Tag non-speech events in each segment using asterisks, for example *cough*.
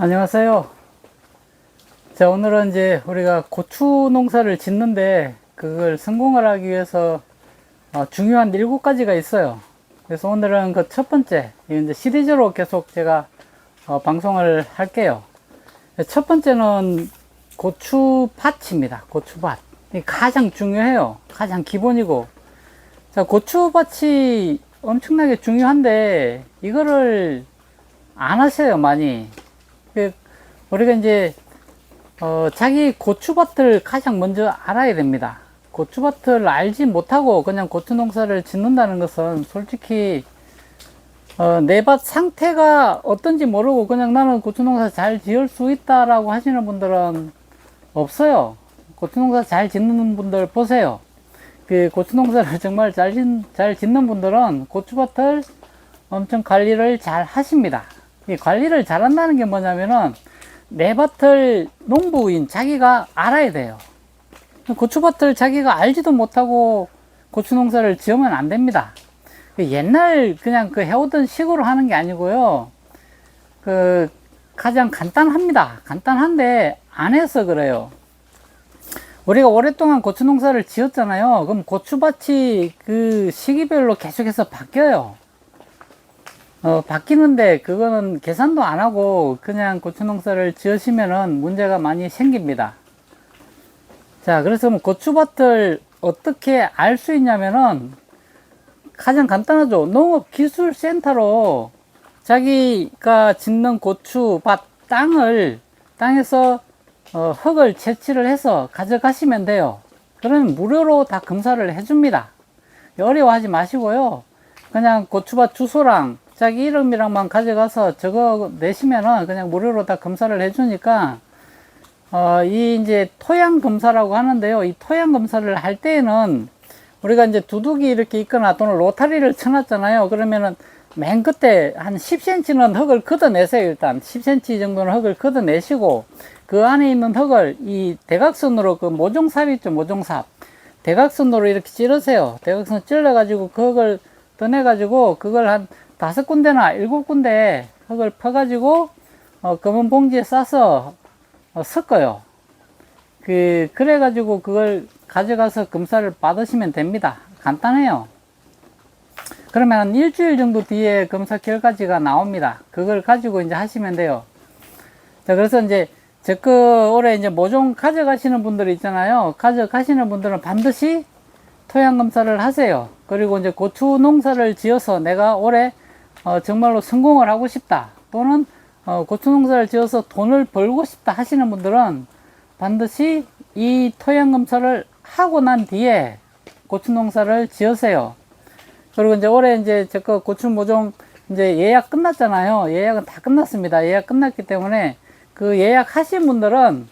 안녕하세요. 자, 오늘은 이제 우리가 고추 농사를 짓는데 그걸 성공을 하기 위해서 어, 중요한 일곱 가지가 있어요. 그래서 오늘은 그 첫 번째, 이 이제 시리즈로 계속 제가 어, 방송을 할게요. 첫 번째는 고추밭입니다. 고추밭. 이 가장 중요해요. 가장 기본이고. 자, 고추밭이 엄청나게 중요한데 이거를 안 하세요, 많이. 그 우리가 이제 어, 자기 고추밭을 가장 먼저 알아야 됩니다. 고추밭을 알지 못하고 그냥 고추 농사를 짓는다는 것은 솔직히 어, 내 밭 상태가 어떤지 모르고 그냥 나는 고추 농사 잘 지을 수 있다라고 하시는 분들은 없어요. 고추 농사 잘 짓는 분들 보세요. 그 고추 농사를 *laughs* 정말 잘, 짓, 잘 짓는 분들은 고추밭을 엄청 관리를 잘 하십니다. 이 관리를 잘 한다는 게 뭐냐면은 내 밭을 농부인 자기가 알아야 돼요. 고추밭을 자기가 알지도 못하고 고추 농사를 지으면 안 됩니다. 그 옛날 그냥 그 해오던 식으로 하는 게 아니고요. 그 가장 간단합니다. 간단한데 안 해서 그래요. 우리가 오랫동안 고추 농사를 지었잖아요. 그럼 고추밭이 그 시기별로 계속해서 바뀌어요. 어, 바뀌는데 그거는 계산도 안 하고 그냥 고추 농사를 지으시면은 문제가 많이 생깁니다. 자, 그래서 뭐 고추밭을 어떻게 알 수 있냐면은 가장 간단하죠. 농업기술센터로 자기가 짓는 고추밭 땅을 땅에서 어, 흙을 채취를 해서 가져가시면 돼요. 그러면 무료로 다 검사를 해줍니다. 어려워하지 마시고요. 그냥 고추밭 주소랑 자기 이름이랑만 가져가서 적어 내시면은 그냥 무료로 다 검사를 해주니까 어, 이 이제 토양 검사라고 하는데요. 이 토양 검사를 할 때에는 우리가 이제 두둑이 이렇게 있거나 또는 로타리를 쳐놨잖아요. 그러면은 맨 끝에 한 10cm는 흙을 걷어내세요. 일단 10cm 정도는 흙을 걷어내시고 그 안에 있는 흙을 이 대각선으로 그 모종삽 있죠. 모종삽 대각선으로 이렇게 찌르세요. 대각선 찔러가지고 그 흙을 떠내가지고 그걸 한 다섯 군데나 일곱 군데 흙을 퍼가지고 어, 검은 봉지에 싸서 어, 섞어요. 그 그래가지고 그걸 가져가서 검사를 받으시면 됩니다. 간단해요. 그러면 한 일주일 정도 뒤에 검사 결과지가 나옵니다. 그걸 가지고 이제 하시면 돼요. 자, 그래서 이제 제거 올해 이제 모종 가져가시는 분들 있잖아요. 가져가시는 분들은 반드시 토양 검사를 하세요. 그리고 이제 고추 농사를 지어서 내가 올해 어, 정말로 성공을 하고 싶다. 또는 어, 고추 농사를 지어서 돈을 벌고 싶다 하시는 분들은 반드시 이 토양 검사를 하고 난 뒤에 고추 농사를 지으세요. 그리고 이제 올해 이제 제거 고추 모종 이제 예약 끝났잖아요. 예약은 다 끝났습니다. 예약 끝났기 때문에 그 예약 하신 분들은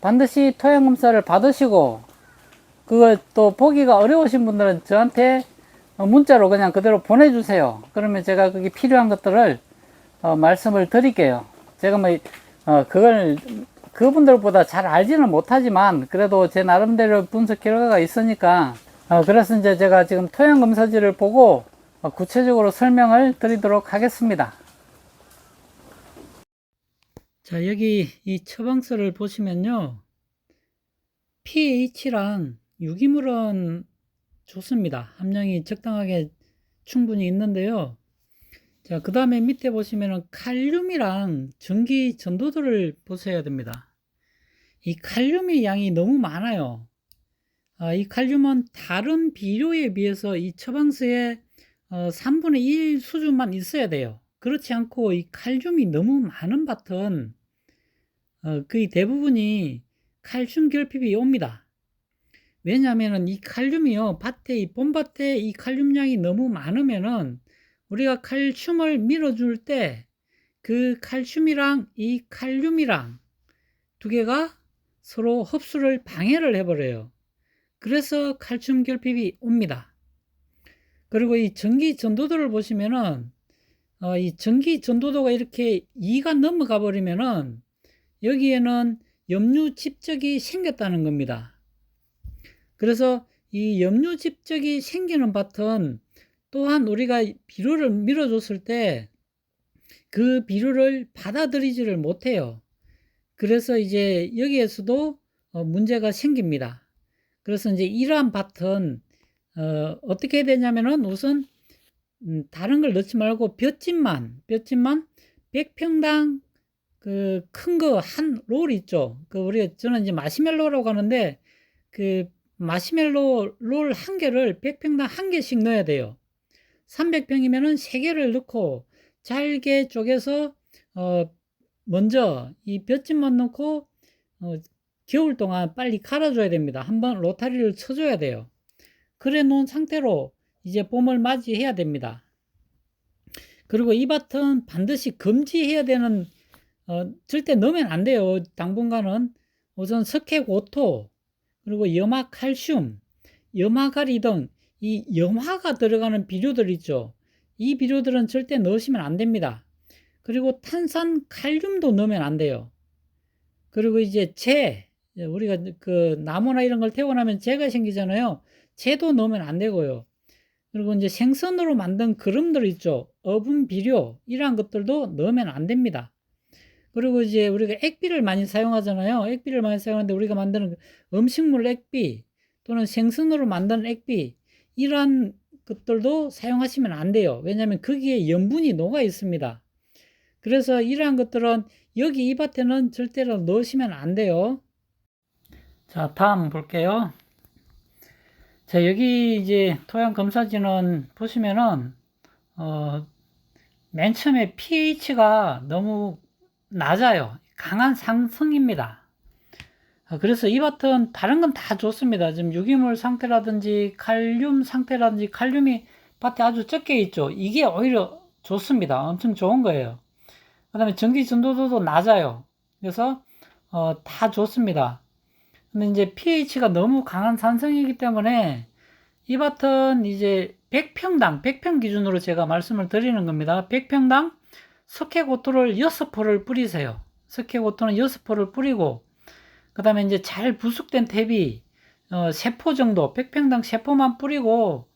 반드시 토양 검사를 받으시고 그걸 또 보기가 어려우신 분들은 저한테 어, 문자로 그냥 그대로 보내주세요. 그러면 제가 거기 필요한 것들을 어, 말씀을 드릴게요. 제가 뭐, 어, 그걸 그분들보다 잘 알지는 못하지만 그래도 제 나름대로 분석 결과가 있으니까 어, 그래서 이제 제가 지금 토양 검사지를 보고 어, 구체적으로 설명을 드리도록 하겠습니다. 자, 여기 이 처방서를 보시면요. pH랑 유기물은 좋습니다. 함량이 적당하게 충분히 있는데요. 자, 그 다음에 밑에 보시면은 칼륨이랑 전기 전도도를 보셔야 됩니다. 이 칼륨의 양이 너무 많아요. 아, 이 칼륨은 다른 비료에 비해서 이 처방서에 어, 3분의 1 수준만 있어야 돼요. 그렇지 않고 이 칼륨이 너무 많은 밭은 어, 거의 대부분이 칼슘 결핍이 옵니다. 왜냐하면 이 칼륨이요 밭에 이 봄밭에 이 칼륨량이 너무 많으면은 우리가 칼슘을 밀어줄 때 그 칼슘이랑 이 칼륨이랑 두 개가 서로 흡수를 방해를 해버려요. 그래서 칼슘 결핍이 옵니다. 그리고 이 전기 전도도를 보시면은 어, 이 전기 전도도가 이렇게 2가 넘어가 버리면은 여기에는 염류 집적이 생겼다는 겁니다. 그래서 이 염류 집적이 생기는 밭은 또한 우리가 비료를 밀어줬을 때 그 비료를 받아들이지를 못해요. 그래서 이제 여기에서도 어, 문제가 생깁니다. 그래서 이제 이러한 밭은 어, 해야 되냐면은 우선 음, 다른 걸 넣지 말고 볏짚만 볏짚만 100평당 그 큰 거 한 롤 있죠. 그 우리가 저는 이제 마시멜로라고 하는데 그 마시멜로 롤 한 개를 100평당 한 개씩 넣어야 돼요. 300평이면은 세 개를 넣고 잘게 쪼개서 어 먼저 이 볏짚만 넣고 어 겨울 동안 빨리 갈아줘야 됩니다. 한번 로타리를 쳐줘야 돼요. 그래 놓은 상태로 이제 봄을 맞이해야 됩니다. 그리고 이 밭은 반드시 금지해야 되는 어, 절대 넣으면 안 돼요. 당분간은 우선 석회 고토 그리고 염화 칼슘, 염화가리 등 이 염화가 들어가는 비료들 있죠. 이 비료들은 절대 넣으시면 안 됩니다. 그리고 탄산 칼륨도 넣으면 안 돼요. 그리고 이제 재, 우리가 그 나무나 이런 걸 태워 나면 재가 생기잖아요. 재도 넣으면 안 되고요. 그리고 이제 생선으로 만든 그름들 있죠. 어분 비료 이러한 것들도 넣으면 안 됩니다. 그리고 이제 우리가 액비를 많이 사용하잖아요. 액비를 많이 사용하는데 우리가 만드는 그 음식물 액비 또는 생선으로 만드는 액비 이러한 것들도 사용하시면 안 돼요. 왜냐하면 거기에 염분이 녹아 있습니다. 그래서 이러한 것들은 여기 이 밭에는 절대로 넣으시면 안 돼요. 자, 다음 볼게요. 자, 여기 이제 토양 검사지는 보시면은, 어, 맨 처음에 pH가 너무 낮아요. 강한 상승입니다. 어, 그래서 이 밭은 다른 건 다 좋습니다. 지금 유기물 상태라든지 칼륨 상태라든지 칼륨이 밭에 아주 적게 있죠. 이게 오히려 좋습니다. 엄청 좋은 거예요. 그 다음에 전기 전도도도 낮아요. 그래서 어, 다 좋습니다. 근데 이제 pH가 너무 강한 산성이기 때문에 이 밭은 이제 100평당, 100평 기준으로 제가 말씀을 드리는 겁니다. 100평당 석회고토를 6포를 뿌리세요. 석회고토는 6포를 뿌리고 그 다음에 이제 잘 부숙된 탭이 어, 3포 정도, 100평당 3포만 뿌리고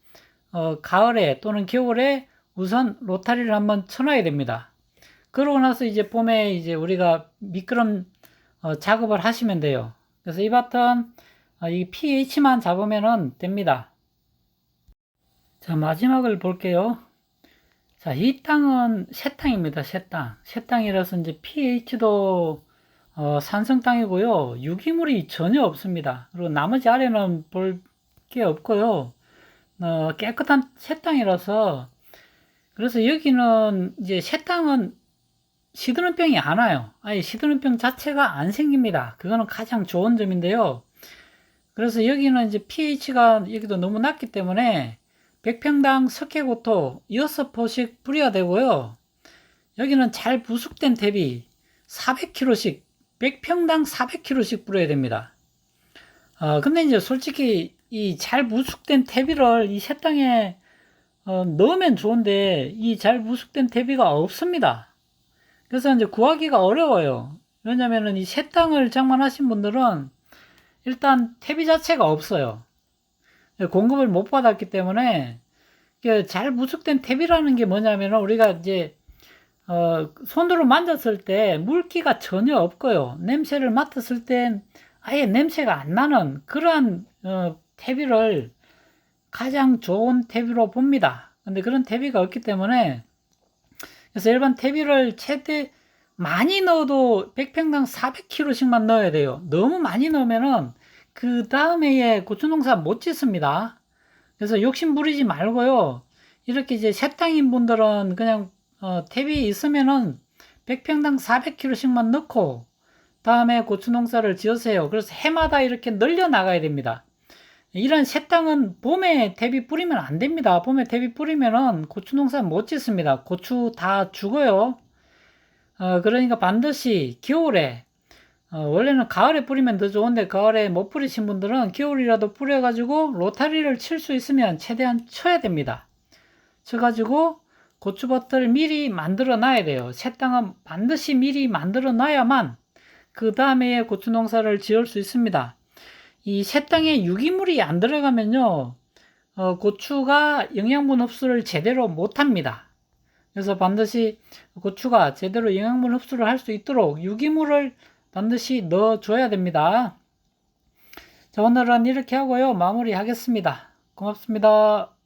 어, 가을에 또는 겨울에 우선 로타리를 한번 쳐놔야 됩니다. 그러고 나서 이제 봄에 이제 우리가 미끄럼 어, 작업을 하시면 돼요. 그래서 이 밭은 어, 이 pH만 잡으면 됩니다. 자, 마지막을 볼게요. 자, 이 땅은 새 땅입니다. 새 땅. 새 땅이라서 이제 pH도 어, 산성 땅이고요. 유기물이 전혀 없습니다. 그리고 나머지 아래는 볼 게 없고요. 어, 깨끗한 새 땅이라서 그래서 여기는 이제 새 땅은 시드름병이 안 와요. 아예 시드름병 자체가 안 생깁니다. 그거는 가장 좋은 점인데요. 그래서 여기는 이제 pH가 여기도 너무 낮기 때문에 100평당 석회고토 6포씩 뿌려야 되고요. 여기는 잘 부숙된 대비 400kg씩 100평당 400kg씩 뿌려야 됩니다. 어, 근데 이제 솔직히 이 잘 부숙된 퇴비를 이 새땅에 어, 넣으면 좋은데 이 잘 부숙된 퇴비가 없습니다. 그래서 이제 구하기가 어려워요. 왜냐면은 이 새 땅을 장만하신 분들은 일단 퇴비 자체가 없어요. 공급을 못 받았기 때문에 잘 부숙된 퇴비라는 게 뭐냐면 우리가 이제 어, 손으로 만졌을 때 물기가 전혀 없고요. 냄새를 맡았을 땐 아예 냄새가 안 나는 그러한 어, 퇴비를 가장 좋은 퇴비로 봅니다. 근데 그런 퇴비가 없기 때문에 그래서 일반 퇴비를 최대 많이 넣어도 100평당 400kg씩만 넣어야 돼요. 너무 많이 넣으면은 그 다음에 고추농사 못 짓습니다. 그래서 욕심 부리지 말고요. 이렇게 이제 새땅인 분들은 그냥 어, 탭이 있으면은 100평당 400kg씩만 넣고 다음에 고추 농사를 지으세요. 그래서 해마다 이렇게 늘려 나가야 됩니다. 이런 새 땅은 봄에 대비 뿌리면 안 됩니다. 봄에 대비 뿌리면은 고추 농사 못 짓습니다. 고추 다 죽어요. 어, 그러니까 반드시 겨울에 어, 원래는 가을에 뿌리면 더 좋은데 가을에 못 뿌리신 분들은 겨울이라도 뿌려가지고 로타리를 칠 수 있으면 최대한 쳐야 됩니다. 쳐가지고 고추밭을 미리 만들어 놔야 돼요. 새 땅은 반드시 미리 만들어 놔야만 그 다음에 고추 농사를 지을 수 있습니다. 이 새 땅에 유기물이 안 들어가면요, 어, 고추가 영양분 흡수를 제대로 못 합니다. 그래서 반드시 고추가 제대로 영양분 흡수를 할 수 있도록 유기물을 반드시 넣어줘야 됩니다. 자, 오늘은 이렇게 하고요. 마무리 하겠습니다. 고맙습니다.